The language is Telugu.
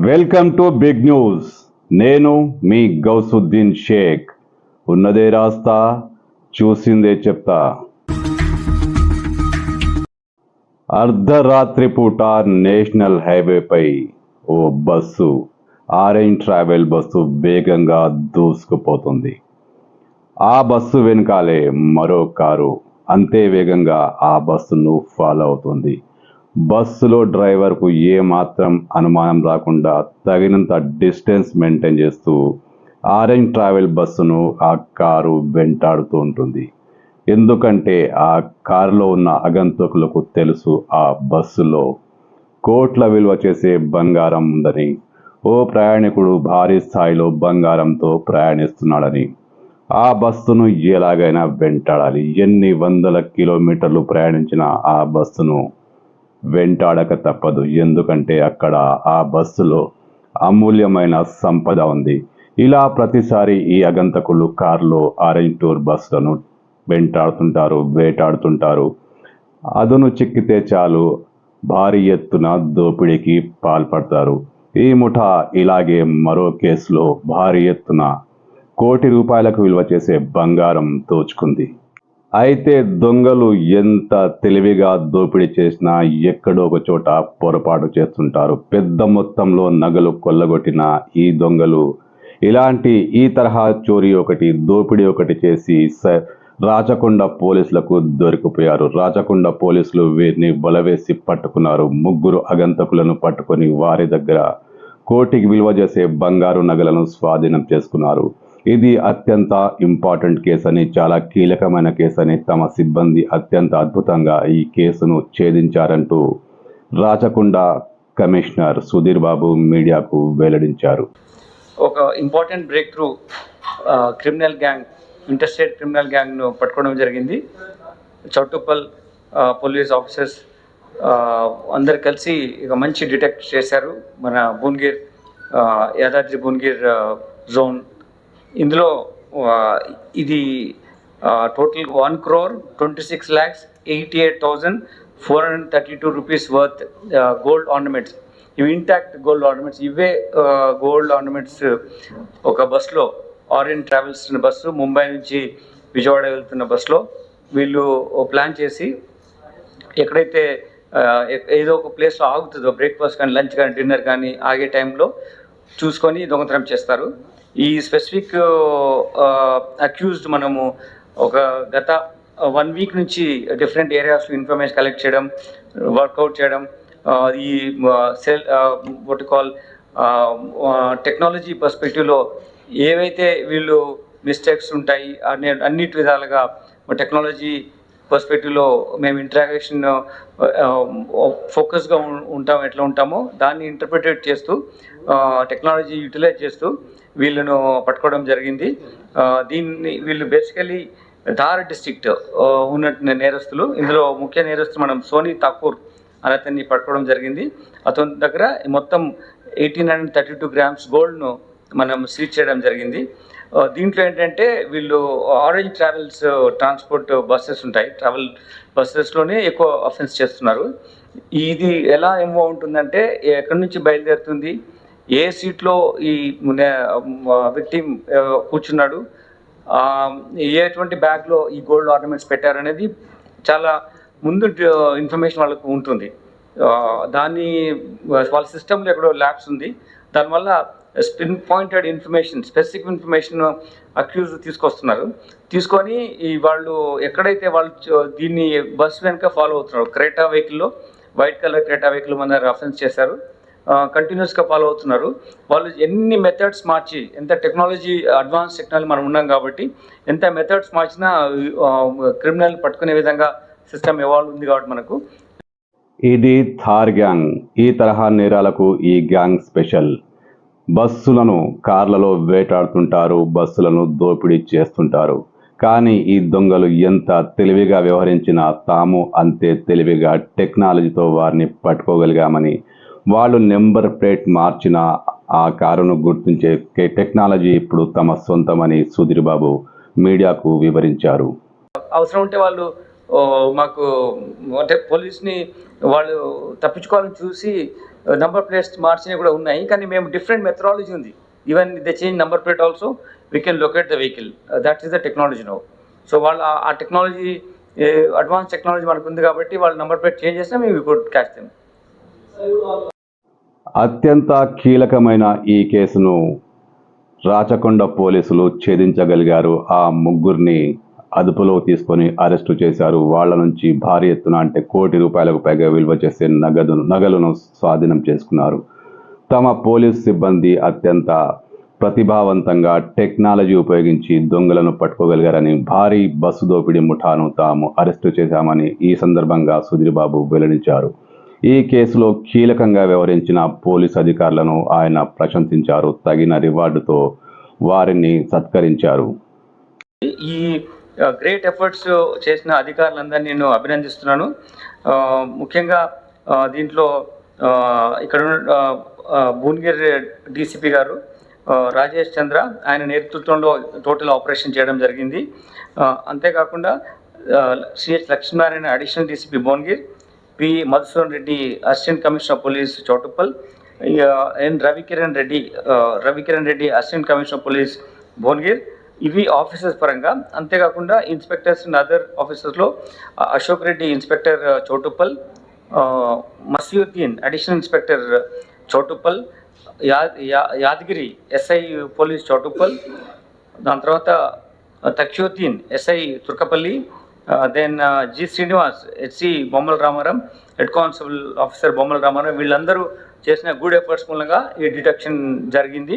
Welcome to big news. నేను మీ గౌసుద్దీన్ షేక్. ఉన్నదే రాస్తా చూసిందే చెప్తా. అర్ధరాత్రి పూట నేషనల్ హైవేపై ఓ బస్సు ఆరెంజ్ ట్రావెల్ బస్సు వేగంగా దూసుకుపోతుంది. ఆ బస్సు వెనకాలే మరో కారు అంతే వేగంగా ఆ బస్సును ఫాలో అవుతుంది. బస్సులో డ్రైవర్కు ఏ మాత్రం అనుమానం రాకుండా తగినంత డిస్టెన్స్ మెయింటైన్ చేస్తూ ఆరెంజ్ ట్రావెల్ బస్సును ఆ కారు వెంటాడుతూ ఉంటుంది. ఎందుకంటే ఆ కారులో ఉన్న అగంతకులకు తెలుసు ఆ బస్సులో కోట్ల విలువ చేసే బంగారం ఉందని. ఓ ప్రయాణికుడు భారీ స్థాయిలో బంగారంతో ప్రయాణిస్తున్నాడని. ఆ బస్సును ఎలాగైనా వెంటాడాలి. ఎన్ని వందల కిలోమీటర్లు ప్రయాణించిన ఆ బస్సును వెంటాడక తప్పదు. ఎందుకంటే అక్కడ ఆ బస్సులో అమూల్యమైన సంపద ఉంది. ఇలా ప్రతిసారి ఈ అగంతకులు కార్లో ఆరెంజ్ టూర్ బస్సులను వెంటాడుతుంటారు వేటాడుతుంటారు. అదును చిక్కితే చాలు భారీ ఎత్తున దోపిడీకి పాల్పడతారు. ఈ ముఠా ఇలాగే మరో కేసులో భారీ ఎత్తున కోటి రూపాయలకు విలువ చేసే బంగారం దోచుకుంది. అయితే దొంగలు ఎంత తెలివిగా దోపిడీ చేసినా ఎక్కడో ఒక చోట పొరపాటు చేస్తుంటారు. పెద్ద మొత్తంలో నగలు కొల్లగొట్టిన ఈ దొంగలు. ఇలాంటి ఈ తరహా చోరీ ఒకటి దోపిడీ ఒకటి చేసి స- రాచకొండ పోలీసులకు దొరికిపోయారు. రాచకొండ పోలీసులు వీరిని బలవేసి పట్టుకున్నారు. ముగ్గురు అగంతకులను పట్టుకొని వారి దగ్గర కోటికి విలువ చేసే బంగారు నగలను స్వాధీనం చేసుకున్నారు. ఇది అత్యంత ఇంపార్టెంట్ కేసు అని చాలా కీలకమైన కేసు అని తమ సిబ్బంది అత్యంత అద్భుతంగా ఈ కేసును ఛేదించారంటూ రాచకొండ కమిషనర్ సుధీర్ బాబు మీడియాకు వెల్లడించారు. ఒక important breakthrough criminal gang interstate criminal గ్యాంగ్ను పట్టుకోవడం జరిగింది. చౌటుప్పల్ పోలీస్ ఆఫీసర్స్ అందరు కలిసి ఇక మంచి డిటెక్ట్ చేశారు. మన భువనగిర్ యాదాద్రి భువనగిర్ జోన్ ఇందులో ఇది total one crore twenty six lakhs eighty eight thousand four hundred thirty two rupees worth gold ornaments ఇవి ఇంటాక్ట్ గోల్డ్ ఆర్నమెంట్స్ ఇవే గోల్డ్ ఆర్నమెంట్స్ ఒక బస్సులో ఆరియన్ ట్రావెల్స్ బస్సు ముంబై నుంచి విజయవాడ వెళ్తున్న బస్సులో వీళ్ళు ప్లాన్ చేసి ఎక్కడైతే ఏదో ఒక ప్లేస్లో ఆగుతుందో బ్రేక్ఫాస్ట్ కానీ లంచ్ కానీ డిన్నర్ కానీ ఆగే టైంలో చూసుకొని దొంగతనం చేస్తారు. ఈ స్పెసిఫిక్ అక్యూజ్డ్ uh, uh, మనము ఒక గత uh, వన్ వీక్ నుంచి డిఫరెంట్ ఏరియాస్లో ఇన్ఫర్మేషన్ కలెక్ట్ చేయడం వర్కౌట్ చేయడం ఈ సెల్ వాట్ కాల్ టెక్నాలజీ పర్స్పెక్టివ్లో ఏవైతే వీళ్ళు మిస్టేక్స్ ఉంటాయి అనే అన్నిటి విధాలుగా టెక్నాలజీ పర్స్పెక్టివ్లో మేము ఇంటరాక్షన్ ఫోకస్గా ఉంటాం ఎట్లా ఉంటామో దాన్ని ఇంటర్ప్రిటేట్ చేస్తూ టెక్నాలజీ యూటిలైజ్ చేస్తూ వీళ్ళను పట్టుకోవడం జరిగింది. దీన్ని వీళ్ళు బేసికలీ ధార్ డిస్ట్రిక్ట్ ఉన్న నేరస్తులు ఇందులో ముఖ్య నేరస్తులు మనం సోనీ ఠాకూర్ అని అతన్ని పట్టుకోవడం జరిగింది. అతని దగ్గర మొత్తం eighteen hundred thirty two grams గోల్డ్ను మనం సీజ్ చేయడం జరిగింది. దీంట్లో ఏంటంటే వీళ్ళు ఆరెంజ్ ట్రావెల్స్ ట్రాన్స్పోర్ట్ బస్సెస్ ఉంటాయి. ట్రావెల్ బస్సెస్లోనే ఎక్కువ అఫెన్స్ చేస్తున్నారు. ఇది ఎలా ఇన్వాల్వ్ ఉంటుందంటే ఎక్కడి నుంచి బయలుదేరుతుంది ఏ సీట్లో ఈ వ్యక్తి కూర్చున్నాడు ఎటువంటి బ్యాగ్లో ఈ గోల్డ్ ఆర్నమెంట్స్ పెట్టారనేది చాలా ముందు ఇన్ఫర్మేషన్ వాళ్ళకు ఉంటుంది. దాన్ని వాళ్ళ సిస్టంలో ఎక్కడో ల్యాబ్స్ ఉంది. దానివల్ల spin pointed information specific information accuse తీసుకొస్తున్నారు. తీసుకొని ఈ వాళ్ళు ఎక్కడైతే వాళ్ళు దీన్ని బస్ వెనుక ఫాలో అవుతున్నారు క్రేటా వెహికల్లో వైట్ కలర్ క్రేటా వెహికల్ మన రెఫరెన్స్ చేశారు. కంటిన్యూస్గా ఫాలో అవుతున్నారు. వాళ్ళు ఎన్ని మెథడ్స్ మార్చి ఎంత టెక్నాలజీ అడ్వాన్స్ టెక్నాలజీ మనం ఉన్నాం కాబట్టి ఎంత మెథడ్స్ మార్చినా క్రిమినల్ పట్టుకునే విధంగా సిస్టమ్ ఎవాల్వ్ ఉంది కాబట్టి మనకు. ఇది థార్ గ్యాంగ్. ఈ తరహా నేరాలకు ఈ గ్యాంగ్ స్పెషల్. బస్సులను కార్లలో వేటాడుతుంటారు బస్సులను దోపిడీ చేస్తుంటారు. కానీ ఈ దొంగలు ఎంత తెలివిగా వ్యవహరించినా తాము అంతే తెలివిగా టెక్నాలజీతో వారిని పట్టుకోగలిగామని వాళ్ళు నెంబర్ ప్లేట్ మార్చిన ఆ కారును గుర్తించే టెక్నాలజీ ఇప్పుడు తమ సొంతమని సుధీర్ బాబు మీడియాకు వివరించారు. అవసరం ఉంటే వాళ్ళు మాకు అంటే పోలీస్ని వాళ్ళు తప్పించుకోవాలని చూసి నంబర్ ప్లేట్స్ మార్చినవి కూడా ఉన్నాయి కానీ మేము డిఫరెంట్ మెథడాలజీ ఉంది. Even the change number plate also we can locate the vehicle that is the technology no so వాళ్ళు ఆ- టెక్నాలజీ అడ్వాన్స్ టెక్నాలజీ మనకు ఉంది కాబట్టి వాళ్ళు నంబర్ ప్లేట్ చేంజ్ చేసినా మేము గుడ్ క్యాచ్ దెమ్ అత్యంత కీలకమైన ఈ కేసును రాచకొండ పోలీసులు ఛేదించగలిగారు ఆ ముగ్గురిని. అదుపులో తీసుకొని అరెస్టు చేశారు. వాళ్ళ నుంచి భారీ ఎత్తున అంటే కోటి రూపాయలకు పైగా విలువ చేసే నగదును నగలను స్వాధీనం చేసుకున్నారు. తమ పోలీస్ సిబ్బంది అత్యంత ప్రతిభావంతంగా టెక్నాలజీ ఉపయోగించి దొంగలను పట్టుకోగలిగారని భారీ బస్సు దోపిడీ ముఠాను తాము అరెస్టు చేశామని ఈ సందర్భంగా సుధీర్బాబు వెల్లడించారు. ఈ కేసులో కీలకంగా వ్యవహరించిన పోలీస్ అధికారులను ఆయన ప్రశంసించారు. తగిన రివార్డుతో వారిని సత్కరించారు. ఈ గ్రేట్ ఎఫర్ట్స్ చేసిన అధికారులందరినీ నేను అభినందిస్తున్నాను. ముఖ్యంగా దీంట్లో ఇక్కడ భువనగిరి డీసీపీ గారు రాజేష్ చంద్ర ఆయన నేతృత్వంలో టోటల్ ఆపరేషన్ చేయడం జరిగింది. అంతేకాకుండా CH Lakshminarayana additional DCP Bhuvanagiri P Madhusudan Reddy assistant commissioner police Choutuppal N Ravikiran Reddy Ravikiran Reddy assistant commissioner police Bhuvanagir ఇవి ఆఫీసర్స్ పరంగా. అంతేకాకుండా inspectors and other ఆఫీసర్స్లో Ashok Reddy inspector Choutuppal Masiuddin Masiuddin additional inspector Choutuppal yeah యా యాదగిరి ఎస్ఐ పోలీస్ చోటుప్పల్ దాని తర్వాత తక్షోద్దీన్ SI Turkapally then G Srinivas HC Bommala Ramaram head constable officer బొమ్మల రామారాం వీళ్ళందరూ చేసిన గుడ్ ఎఫర్ట్స్ మూలంగా ఈ డిటెక్షన్ జరిగింది.